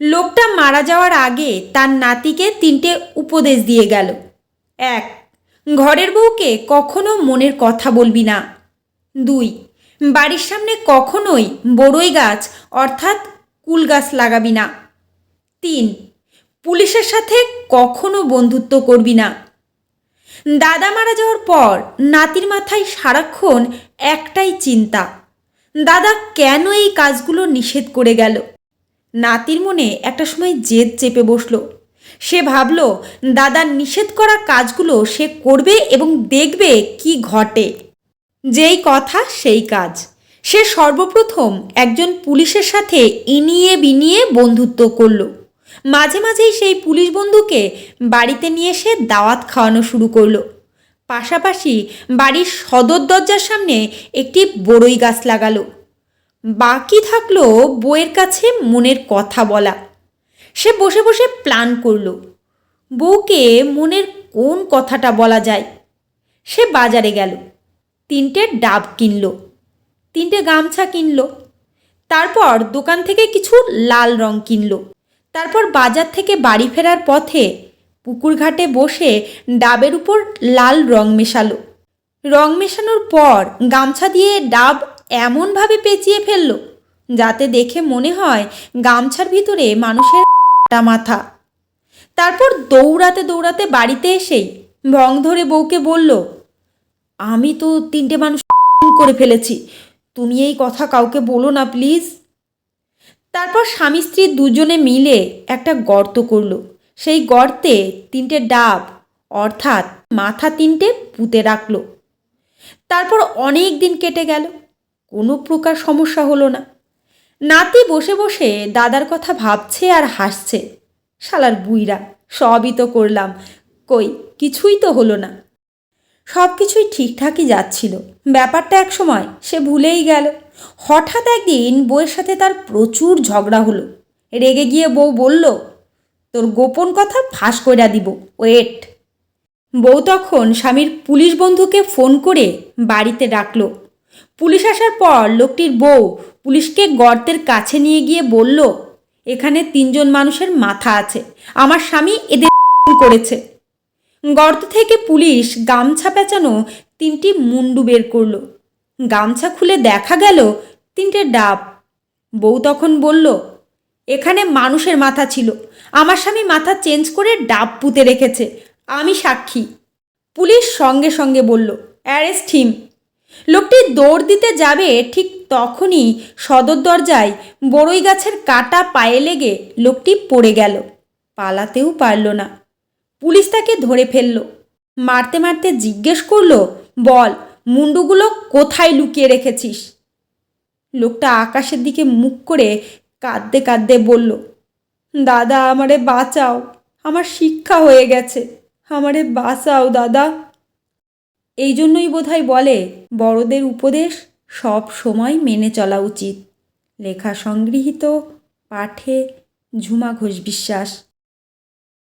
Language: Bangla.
লোকটা মারা যাওয়ার আগে তার নাতিকে তিনটে উপদেশ দিয়ে গেল। এক, ঘরের বউকে কখনো মনের কথা বলবি না। দুই, বাড়ির সামনে কখনোই বড়ই গাছ অর্থাৎ কুল গাছ লাগাবি না। তিন, পুলিশের সাথে কখনো বন্ধুত্ব করবি না। দাদা মারা যাওয়ার পর নাতির মাথায় সারাক্ষণ একটাই চিন্তা, দাদা কেন এই কাজগুলো নিষেধ করে গেল? নাতির মনে একটা সময় জেদ চেপে বসল। সে ভাবল দাদার নিষেধ করা কাজগুলো সে করবে এবং দেখবে কি ঘটে। যেই কথা, সেই কাজ। সে সর্বপ্রথম একজন পুলিশের সাথে ইনিয়ে বিনিয়ে বন্ধুত্ব করল। মাঝে মাঝেই সেই পুলিশ বন্ধুকে বাড়িতে নিয়ে এসে দাওয়াত খাওয়ানো শুরু করল। পাশাপাশি বাড়ির সদর দরজার সামনে একটি বড়ই গাছ লাগালো। বাকি থাকল বইয়ের কাছে মনের কথা বলা। সে বসে বসে প্ল্যান করল, বউকে মনের কোন কথাটা বলা যায়। সে বাজারে গেল, তিনটে ডাব কিনলো, তিনটে গামছা কিনলো, তারপর দোকান থেকে কিছু লাল রং কিনল, তারপর বাজার থেকে বাড়ি ফেরার পথে পুকুর ঘাটে বসে ডাবের উপর লাল রং মেশালো। রং মেশানোর পর গামছা দিয়ে ডাব এমনভাবে পেঁচিয়ে ফেলল, যাতে দেখে মনে হয় গামছার ভিতরে মানুষের মাথা। তারপর দৌড়াতে দৌড়াতে বাড়িতে এসেই ভং ধরে বউকে বলল, আমি তো তিনটে মানুষ করে ফেলেছি, তুমি এই কথা কাউকে বলো না প্লিজ। তারপর স্বামী স্ত্রী দুজনে মিলে একটা গর্ত করল। সেই গর্তে তিনটে ডাব, অর্থাৎ মাথা তিনটে পুঁতে রাখল। তারপর অনেক দিন কেটে গেল। কোনো প্রকার সমস্যা হলো না। নাতি বসে বসে দাদার কথা ভাবছে আর হাসছে। শালার বুইরা সবই তো করলাম, কই, কিছুই তো হলো না। সব কিছুই ঠিকঠাকই যাচ্ছিল। ব্যাপারটা এক সময় সে ভুলেই গেল। হঠাৎ একদিন বউয়ের সাথে তার প্রচুর ঝগড়া হলো। রেগে গিয়ে বউ বলল, তোর গোপন কথা ফাঁস কইরা দিব, ওয়েট। বউ তখন স্বামীর পুলিশ বন্ধুকে ফোন করে বাড়িতে ডাকলো। পুলিশ আসার পর লোকটির বউ পুলিশকে গর্তের কাছে নিয়ে গিয়ে বলল, এখানে তিনজন মানুষের মাথা আছে, আমার স্বামী এদের করেছে। গর্ত থেকে পুলিশ গামছা পেঁচানো তিনটি মুন্ডু বের করল। গামছা খুলে দেখা গেল তিনটে ডাব। বউ তখন বলল, এখানে মানুষের মাথা ছিল, আমার স্বামী মাথা চেঞ্জ করে ডাব পুঁতে রেখেছে, আমি সাক্ষী। পুলিশ সঙ্গে সঙ্গে বলল, অ্যারেস্ট হিম। লোকটি দৌড় দিতে যাবে ঠিক তখনই সদর দরজায় বড়ই গাছের কাটা পায়ে লেগে লোকটি পড়ে গেল। পালাতেও পারল না। পুলিশ তাকে ধরে ফেলল। মারতে মারতে জিজ্ঞেস করল, বল, মুন্ডুগুলো কোথায় লুকিয়ে রেখেছিস? লোকটা আকাশের দিকে মুখ করে কাঁদতে কাঁদতে বলল, দাদা, আমারে বাঁচাও। আমার শিক্ষা হয়ে গেছে। আমারে বাঁচাও, দাদা। এই জন্যই বোধহয় বলে, বড়দের উপদেশ সব সময় মেনে চলা উচিত। লেখা সংগৃহীত পাঠে ঝুমা ঘোষ বিশ্বাস।